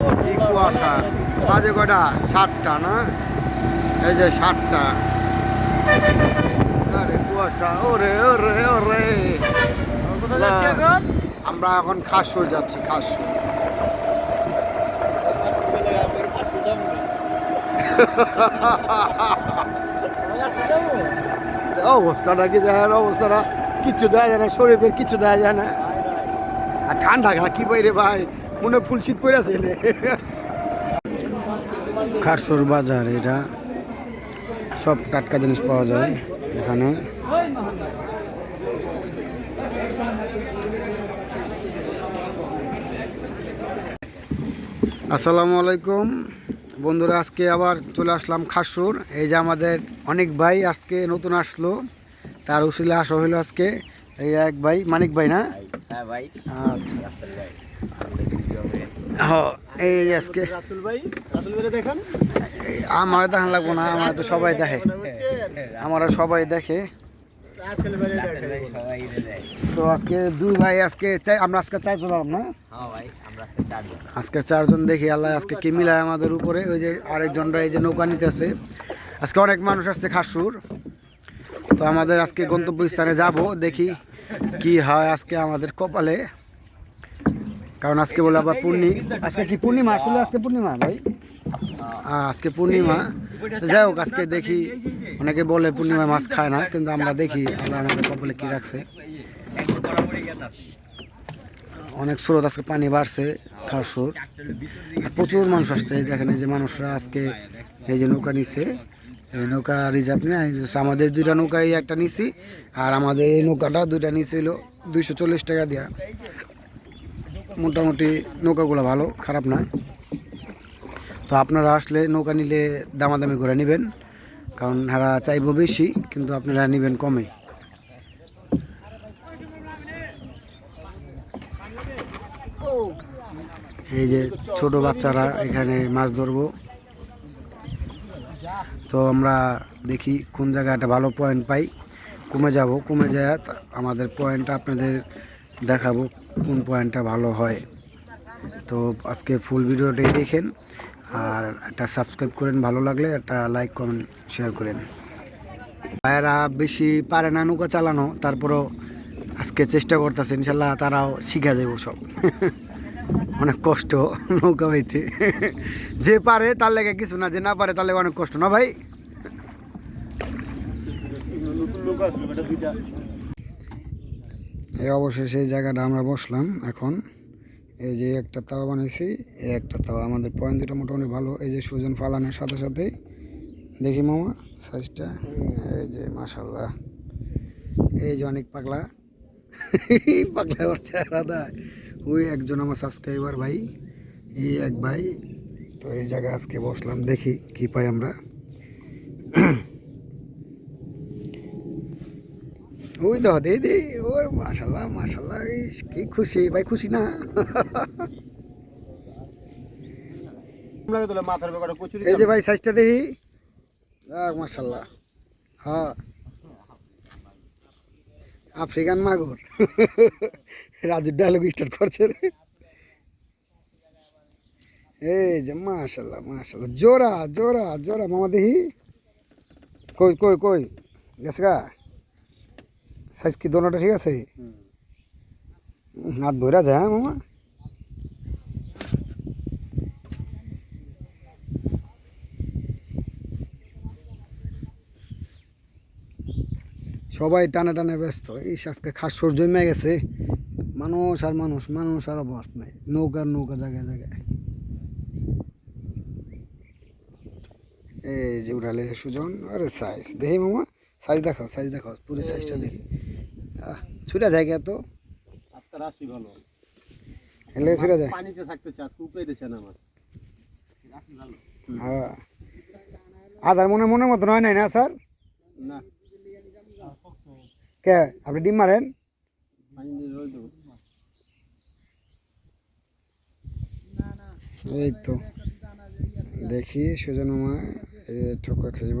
কি কুয়াশা। বাজে কটা সাতটা না? এই যে সাতটা। কুয়াশা ওরে ওরে ওরে। আমরা এখন খাসুর যাচ্ছি খাসুর। অবস্থাটা কি দেখা যায় অবস্থাটা কিচ্ছু দেওয়া যায় না শরীরের কিচ্ছু দেওয়া যায় না। আর ঠান্ডা খেলা কি বাইরে ভাই? মনে ফুল শীত পড়ে আছে। খারসুর বাজার এটা। সব টাটকা জিনিস পাওয়া যায় এখানে। আসসালামু আলাইকুম। বন্ধুরা আজকে আবার চলে আসলাম খাসুর এই যে আমাদের অনেক ভাই আজকে নতুন আসলো। তার উসিলে আসা হইল আজকে। এই এক ভাই মানিক ভাই না? হ্যাঁ ভাই। আচ্ছা। এই আজকে। রাসুল ভাই রাসুল ভাই দেখেন? এই আমার দেখান লাগবো না আমার তো সবাই দেখে। আমরা সবাই দেখে। তো আজকে দুই ভাই আজকে চাই আমরা আজকে চাই চলাম না? হ্যাঁ ভাই আমরা আজকে চারজন আজকে চারজন দেখি আল্লাহ আজকে কি মিলায় আমাদের উপরে। ওই যে আরেকজনরা এই যে নৌকা নিতেছে। আজকে অনেক মানুষ আসছে খাসুর। তো আমাদের আজকে গন্তব্যস্থানে যাব দেখি কি হয় আজকে আমাদের কপালে। কারণ আজকে বলে আবার পূর্ণি আজকে কি পূর্ণিমা? আসলে আজকে পূর্ণিমা ভাই। আজকে পূর্ণিমা। যাই হোক, আজকে দেখি অনেকে বলে পূর্ণিমা মাছ খায় না, কিন্তু আমরা দেখি আল্লাহ আমাদের কপালে কি রাখছে। অনেক স্রোত আজকে পানি বাড়ছে খারসুর আর প্রচুর মানুষ আসছে দেখেন এই যে মানুষরা আজকে এই যে নৌকা নিছে। এই নৌকা রিজার্ভ নিয়ে আমাদের দুইটা নৌকা এই একটা নিছি, আর আমাদের এই নৌকাটা দুইটা নিছিল দুইশো চল্লিশ টাকা দেওয়া মোটামুটি নৌকাগুলো ভালো, খারাপ না তো আপনারা আসলে নৌকা নিলে দামাদামি করে নেবেন, কারণ হারা চাইব বেশি, কিন্তু আপনারা নেবেন কমে। এই যে ছোট বাচ্চারা এখানে মাছ ধরবো। তো আমরা দেখি কোন জায়গায় একটা ভালো পয়েন্ট পাই। কমে যাব, কমে যায় আমাদের পয়েন্টটা আপনাদের দেখাবো। কোন পয়েন্টটা ভালো হয়। তো আজকে ফুল ভিডিওটাই দেখেন। আর একটা সাবস্ক্রাইব করেন, ভালো লাগলে একটা লাইক কমেন্ট শেয়ার করেন। ভাইয়েরা বেশি পারে না নৌকা চালানো, তারপরও আজকে চেষ্টা করতেছে, ইনশাল্লাহ তারাও শিখা দেবো সব। অনেক কষ্ট নৌকা হইতে। যে পারে তার লেগে কিছু না, যে না পারে তার লেগে অনেক কষ্ট, না ভাই? এই অবশ্যই সেই জায়গাটা আমরা বসলাম এখন। এই যে একটা তাওয়া বানিয়েছি এই একটা তাওয়া। আমাদের পয়েন্ট দুটো মোটামুটি ভালো। এই যে সুজন ফালানোর সাথে সাথেই। দেখি মামা সাইজটা এই যে মাশাল্লাহ এই যে অনেক পাগলা। পাগলা ওর চেহারা ওই একজন আমার সাবস্ক্রাইবার ভাই এই এক ভাই। তো এই জায়গায় আজকে বসলাম, দেখি কি পাই আমরা। ওই দেখো দে দে, ওর মাশাল্লাহ মাশাল্লাহ কি খুশি, ভাই খুশি না? এই যে ভাই সাইজটা দেখি। মাশাল্লাহ। হ্যাঁ। আফ্রিকান মাগুর। রাজুর ডায়লগ স্টার্ট করছে রে। এই যে মাশাল্লাহ মাশাল্লাহ। জোরা জোরা জোরা মামা দেখি। কই কই কই? গেছে গা? সাইজ কি দোনোটা ঠিক আছে? হাত ধরা যায় হ্যাঁ মামা? সবাই টানে টানে ব্যস্ত। এই আজকে খাসর জমে গেছে। মানুষ আর মানুষ মানুষ আর অবস নাই। নৌকার নৌকা জায়গায় জায়গায়। এই যে উঠালে সুজন, আরে সাইজ দেখি মামা। সাইজ দেখাও সাইজ দেখাও, পুরো সাইজটা দেখি। ছুটা যায় তো। আজকে রাশি ভালো। এলে ছুটা যায়। পানিতে থাকতে চাস উপরে দিছে না মাছ। হ্যাঁ। আধার মনে মনের মতন হয় নাই না স্যার? না। কে? আপনি ডিম মারেন? এই তো। দেখি সুজন এই ঠোকা খাইব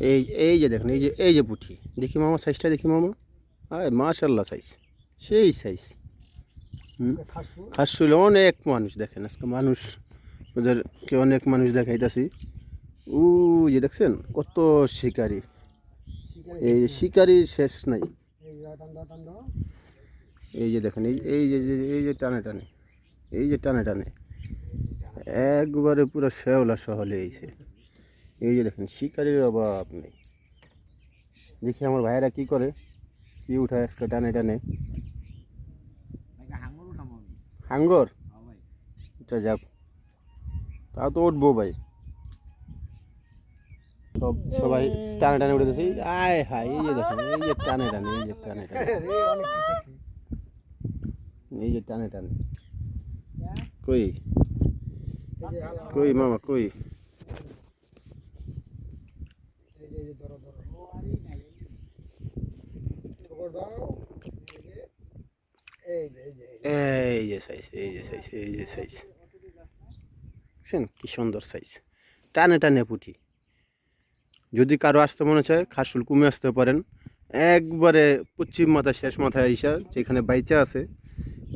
এই এই যে দেখুন এই যে এই যে পুঁঠি। দেখি মামা সাইজটা দেখি মামা। আয় মাশাল্লাহ সাইজ সেই সাইজ খাসু। খাসছিল অনেক মানুষ দেখেন আজকে মানুষ। ওদেরকে অনেক মানুষ দেখাইতেছি। ও যে দেখছেন কত শিকারি। এই শিকারির শেষ নাই। এই যে দেখেন এই এই যে যে- এই যে টানে টানে। এই যে টানে টানে। একবারে পুরো শেওলা সহলে এইছে এই যে দেখেন শিকারির অভাব নেই। দেখি আমার ভাইয়েরা কি করে? কি উঠায় আজকে টানে টানে? হাঙ্গর উঠাম আমি। হাঙ্গর? হ্যাঁ ভাই। উঠা যাক। তাও তো উঠবো ভাই। সব সবাই টানে টানে উঠে দিয়েছে আয় হায় এই যে দেখেন এই যে টানে টানে এই যে টানে টানে। রে অনেক খুশি এই যে টানে টানে। কই? এই যে হালা কই মামা কই? এই যে ধরো ধরো। কি সুন্দর সাইজ টানে টানে পুঁটি। যদি কারও আসতে মনে চায়, খাসুল কমে আসতে পারেন। একবারে পশ্চিম মাথা শেষ মাথায় আইসা, যেখানে বাইচা আছে,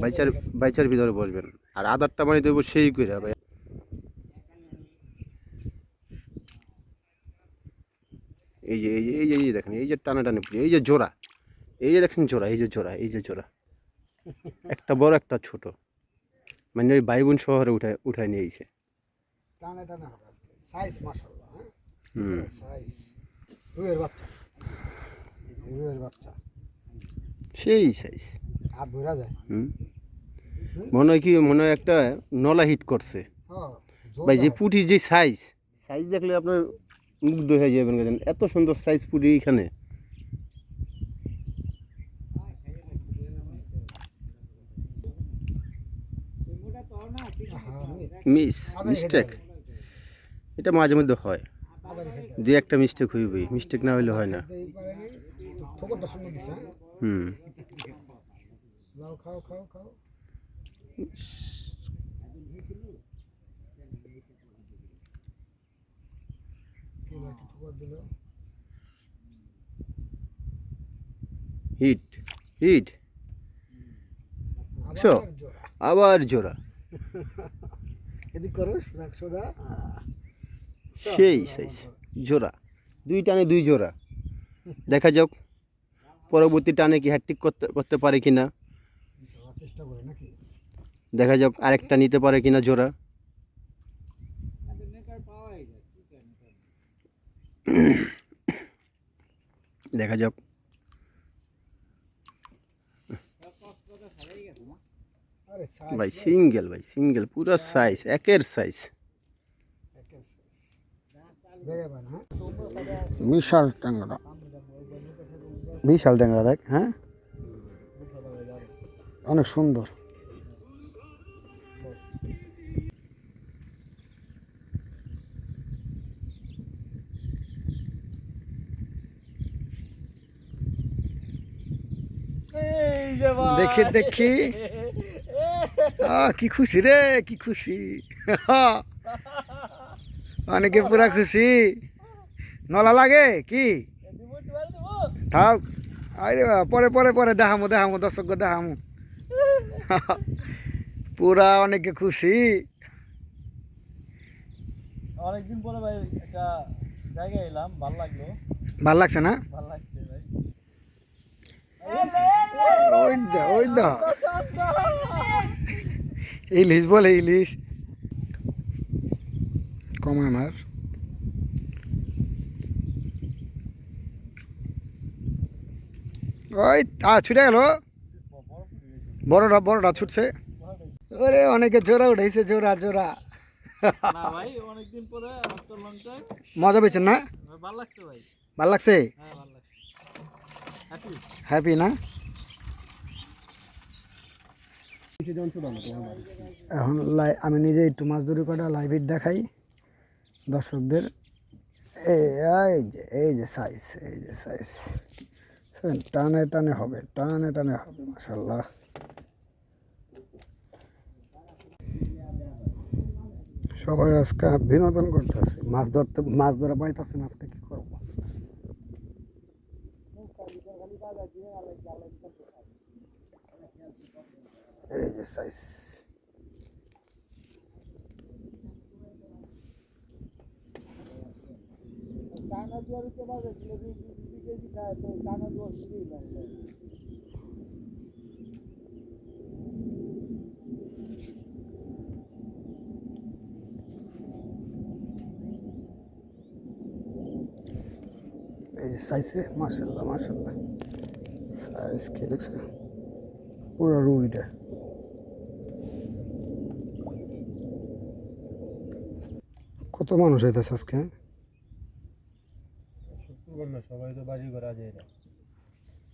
বাইচার বাইচার ভিতরে বসবেন। আর আদারটা মানে দেবো সেই করে এই যে এই যে এই যে এই যে দেখেন এই যে টানে টানে পুঁটি এই যে জোড়া এই যে দেখেন জোড়া এই যে জোড়া এই যে জোড়া। একটা বড় একটা ছোট। মানে ওই বাইবুন শহরে উঠায় উঠায় নিয়েছে টানে টানে সাইজ মাশাআল্লাহ হ্যাঁ? হুম। সাইজ রুয়ের বাচ্চা। রুয়ের বাচ্চা। সেই সাইজ হাত ভরা যায়। হুম। মনে হয় কি মনে হয় একটা নলা হিট করছে। হ্যাঁ ভাই যে জোরদার। যে সাইজ সাইজ দেখলে আপনার মুগ্ধ হয়ে যাবেন গেছেন এত সুন্দর সাইজ এখানে হ্যাঁ, মিস। মিস মিস্টেক এটা মাঝে মধ্যে হয়। আদারি খেতে দু একটা মিস্টেক হইবই। মিস্টেক না হইলে হয় না। হুম। খাও খাও খাও কি না একটু ঠোকর দিল। Hit hit. আবার জোড়া। আবার জোড়া। এদিক করো সোজা সোজা। সেই সাইজ জোড়া। দুই টানে দুই জোড়া। দেখা যাক পরবর্তী টানে কি হ্যাট্রিক করতে করতে পারে কিনা। ইনশাআল্লাহ চেষ্টা করে নাকি। দেখা যাক আরেকটা নিতে পারে কিনা জোড়া। দেখা যাক। ভাই সিঙ্গেল ভাই সিঙ্গেল পুরো সাইজ একের সাইজ হ্যাঁ? বিশাল ট্যাংরা। বিশাল ট্যাংরা দেখ হ্যাঁ? অনেক সুন্দর। দেখি দেখি। কি খুশি রে কি খুশি। অনেকে পুরা খুশি। নলা লাগে কি? থাক। আরে পরে পরে পরে দেখামো দেখামো দর্শক দেখামো। পুরা অনেকে খুশি। অনেকদিন পরে ভাই একটা জায়গায় এলাম ভালো লাগল। ভালো লাগছে না ভালো লাগছে ভাই ওই দা ওই দা। ইলিশ বলে ইলিশ। কমায় আমার। ওই আ ছুটে গেল। বড়টা বড়টা ছুটছে। ওরে অনেকে জোড়া উঠাইছে জোড়া জোড়া। না ভাই পরে আফটার লং টাইম মজা পেয়েছেন না? ভালো লাগছে ভাই। ভালো লাগছে? হ্যাঁ হ্যাপি না? এখন লাই আমি নিজে একটু মাছ ধরি কটা লাইভ দেখাই। দর্শকদের। এই যে এই যে সাইজ এই যে সাইজ টানে টানে হবে, টানে টানে হবে মাসাল্লাহ সবাই আজকে বিনোদন করতেছে। মাছ ধরতে, মাছ ধরা পাইতেছে না আজকে কি করব? এই যে সাইজ টানা জোয়ারিতে বাজে কেজি খায় তো টানা জোয়ার শুরুই লাগল এই সাইজে মাসাল্লাহ মাসাল্লাহ সাইজ কি দেখছ পুরো রুইটা। কত মানুষ হইতেছে আজকে শুক্রবার না সবাই তো বাড়ি ঘর আজ এরা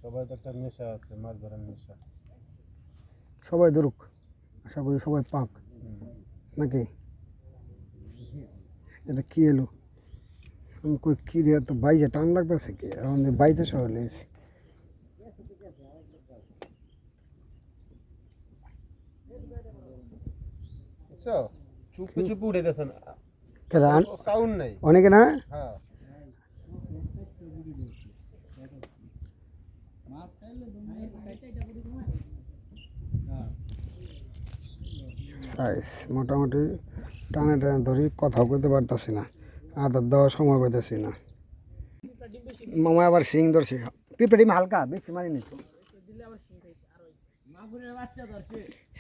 সবাই তো একটা নেশা আছে মাছ ধরার নেশা। সবাই ধরুক আশা করি সবাই পাক। নাকি? এটা কি এলো? আমি কই কি রে তো বাইজে টান লাগতেছে কি? এখন বাইতে সহ লেগেছে চুপ চুপে উঠে দেখেন অনেকে না? হ্যাঁ। সাইজ মোটামুটি টানে টানে ধরি কথাও কইতে পারতাছি না আদার দেওয়ার সময় পাইতেছি না। মামা আবার সিং ধরছি। পিঁপড়ে ডিম হালকা বেশি মারিনি তো।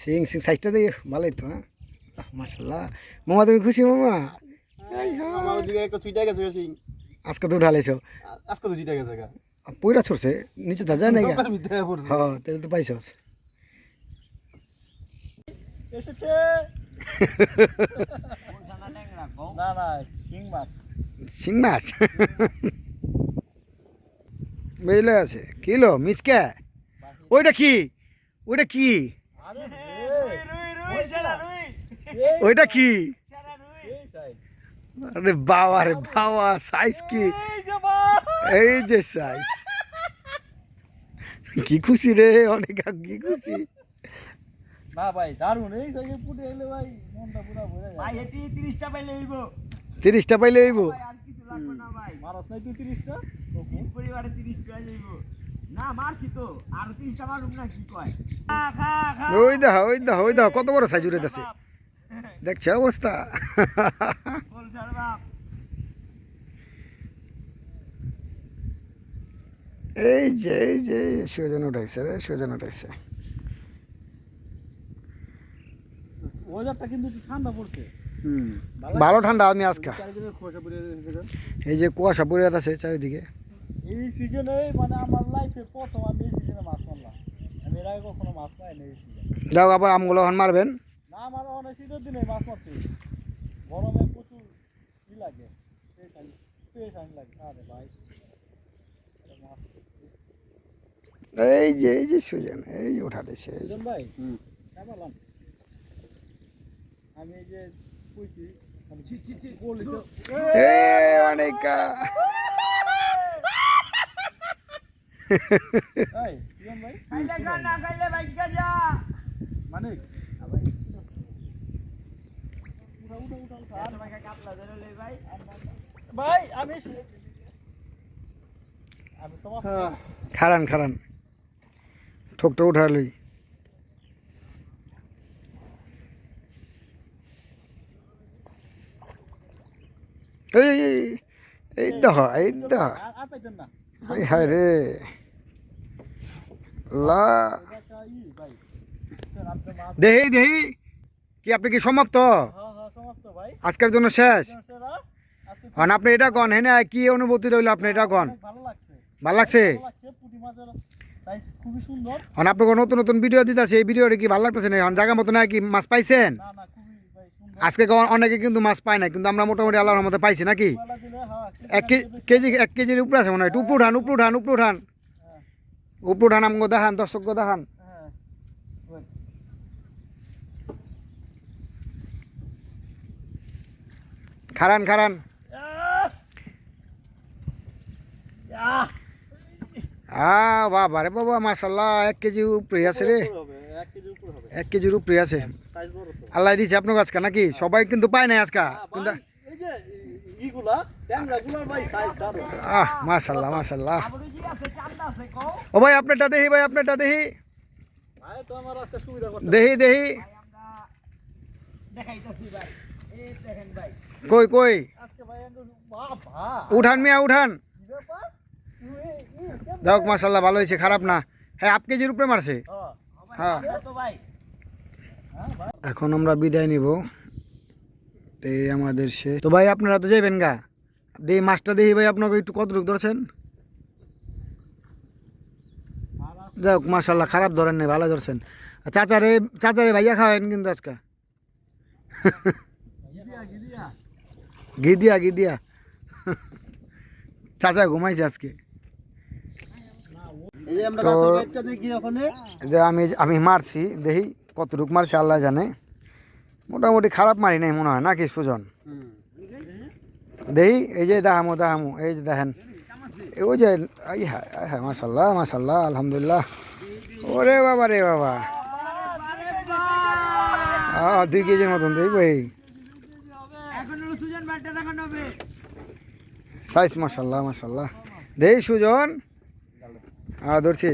সিং সিং সাইজটা দিয়ে ভালোই তো হ্যাঁ? মাসাল্লাহ মামা তুমি খুশি মামা। আমার ওদিকে একটা চুইটা গেছে সিং আজকে তো উঠালেছ? আজকে তো চুইটা গেছে গা পইরা ছড়ছে নিচে তা যায় না হ্যাঁ তাহলে তো পাইছস। এসেছে। না না শিং মাছ। সিং মাছ? বুঝলে আছে। কিলো মিসকে? ওইটা কি? ওইটা কি? আরে রুই রুই রুই রুই ওইটা কি? আরে বাবা রে বাবা সাইজ কি? এই যে সাইজ কি খুশি রে অনেক কি খুশি। না ভাই দারুণ এই সাইজে পুটে এলে ভাই মনটা পুরো ভরে যায়। ভাই এটি তিরিশটা পাইলে হইব। তিরিশটা পাইলে হইব? আর কিছু লাগবে না ভাই। মারস নাই তুই তিরিশটা? তিন পরিবারে তিরিশ টাকা যাইব না মারছি তো। আর তিরিশটা মারুম না কি কয়? খা খা খা ওই দেখো ওই দেখো ওই দেখো কত বড় সাইজ উড়েতেছে দেখছে অবস্থা। এই যে এই যে সুজন উঠাইছে রে সুজন উঠাইছে। ওয়েদারটা কিন্তু ঠান্ডা পড়ছে। হুম। ভালো ঠান্ডা আমি আজকে। এই যে কুয়াশা পড়ে আছে চারিদিকে। এই সিজনে মানে আমার লাইফে প্রথম আমি এই সিজনে মাছ মারলাম। আমি এর আগে কখনো মাছ পাইনি এই সিজনে যাও আবার আমগুলো হন মারবেন। আমার অনেক শীতের দিনে মাছ মারতে গরমে প্রচুর ই লাগে পেশানি লাগে। আরে ভাই এই যে এই যে সুজন এই যে উঠাতেছে এই ভাই কেমন আমি এই যে কইছি আমি ছি ছি ছি বলি তো। অনেকা। এই সুজন ভাই খাইলে বাইকা যা মানে উঠা উঠা উঠা উঠা আর তোমাকে কাপলা ধরে লই ভাই ভাই আমি তোমার খারান খারান। ঠোকটা উঠালই এই এই, এই, এই না। হাই হাই রে। লা দেহি দেহি। কি আপনি কি সমাপ্ত হ্যাঁ হ্যাঁ সমাপ্ত ভাই আজকের জন্য শেষ? হন আপনি এটা কন হ্যাঁ কি অনুভূতি রইল আপনি এটা কন ভালো লাগছে। হন আপনাকে নতুন নতুন ভিডিও দিতেছে এই ভিডিওটা কি ভালো লাগতেছে না হন জায়গা মতো না কি মাছ পাইছেন? আজকে অনেকে কিন্তু মাছ পায় না কিন্তু আমরা মোটামুটি আল্লাহর মতো পাইছি নাকি? হ্যাঁ এক কেজি এক কেজির উপরে আছে মনে হয়। উপরে উঠান উপরে উঠান উপরে উঠান। উপরে উঠান আমগো দেখান দর্শকগো দেখান। খারান খারান। আ বাবা রে বাবা মাসাল্লাহ এক কেজি উপরে আছে রে। এক কেজির উপরে আছে। আল্লাহ দিছে আপনার আজকে নাকি? সবাই কিন্তু পায় নাই আজকে। আহ মাসাল্লাহ মাসাল্লাহ ও ভাই, আপনারটা দেখি ভাই, আপনারটা দেখি। ভাই। তো কই কই? উঠান মিয়া উঠান। কি ব্যাপার? তুই এই- এই কেমন- যাক মাসাল্লাহ ভালো হয়েছে খারাপ না। হ্যাঁ হাফ কেজির উপরে মারছে? হ্যাঁ, হ্যাঁ এখন আমরা বিদায় নিব। তো আমাদের সে তো ভাই আপনারা তো যাইবেন গা। দে মাছটা দেখি ভাই আপনাকে একটু কত কতটুক ধরছেন? যাক মাসাল্লাহ খারাপ ধরেন নাই ভালো ধরছেন। চাচারে চাচারে ভাইয়া খাওয়ান কিন্তু আজকে। ঘি দিয়া ঘি দিয়া। চাচা ঘুমাইছে আজকে। যে তো- আমি আমি মারছি দেখি কতটুক মারছি আল্লাহ জানে। মোটামুটি খারাপ মারি নাই মনে হয় নাকি সুজন? দেখি এই যে দেখামো দেখামো এই যে দেখেন। এই ওই যে এই হ্যাঁ হ্যাঁ মাসাল্লাহ মাসাল্লাহ আলহামদুলিল্লাহ। ওরে বাবা রে বাবা। দুই কেজির মতন দেখব এই এখন হলো সুজন ভাইটা দেখানো হবে সাইজ মাসাল্লাহ মাসাল্লাহ দেখি সুজন। হ্যাঁ ধরছি।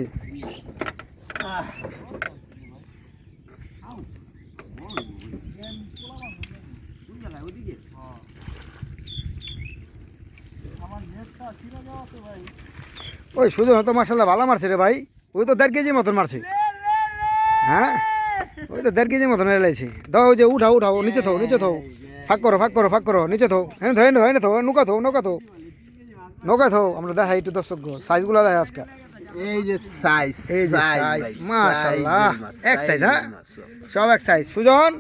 ওই সুজন হয়তো মাসাল্লাহ ভালো মারছে রে ভাই। ওই তো দেড় কেজি মতন মারছে। হ্যাঁ? ওই তো দেড় কেজি মতন এলাইছে। দাও যে উঠাও উঠাও, নিচে থো নিচে থো। ফাঁক করো ফাঁক করো ফাঁক করো, নিচে থো। হ্যাঁ থো হ্যাঁ থো, নৌকা থো নৌকা থো। নৌকা থো আমরা দেখাই একটু দর্শক সাইজগুলো দেখাই আজকে। এই যে সাইজ এই যে size, মাশাআল্লাহ। এক size, হ্যাঁ? সব এক সাইজ সুজন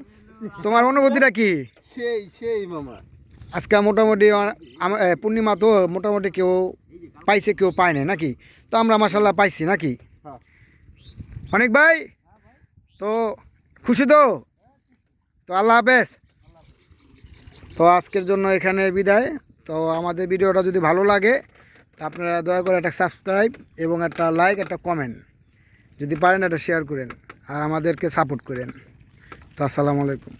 তোমার অনুভূতিটা কি? সেই সেই মামা। আজকে মোটামুটি পূর্ণিমা তো মোটামুটি কেউ পাইছে কেউ পায় নাই নাকি? তো আমরা মাসাল্লাহ পাইছি নাকি? হ্যাঁ। অনেক ভাই? তো খুশি তো? তো আল্লাহ হাফেজ। তো আজকের জন্য এখানে বিদায়। তো আমাদের ভিডিওটা যদি ভালো লাগে, তা আপনারা দয়া করে একটা সাবস্ক্রাইব এবং একটা লাইক একটা কমেন্ট যদি পারেন, একটা শেয়ার করেন আর আমাদেরকে সাপোর্ট করেন। তো আসসালামু আলাইকুম।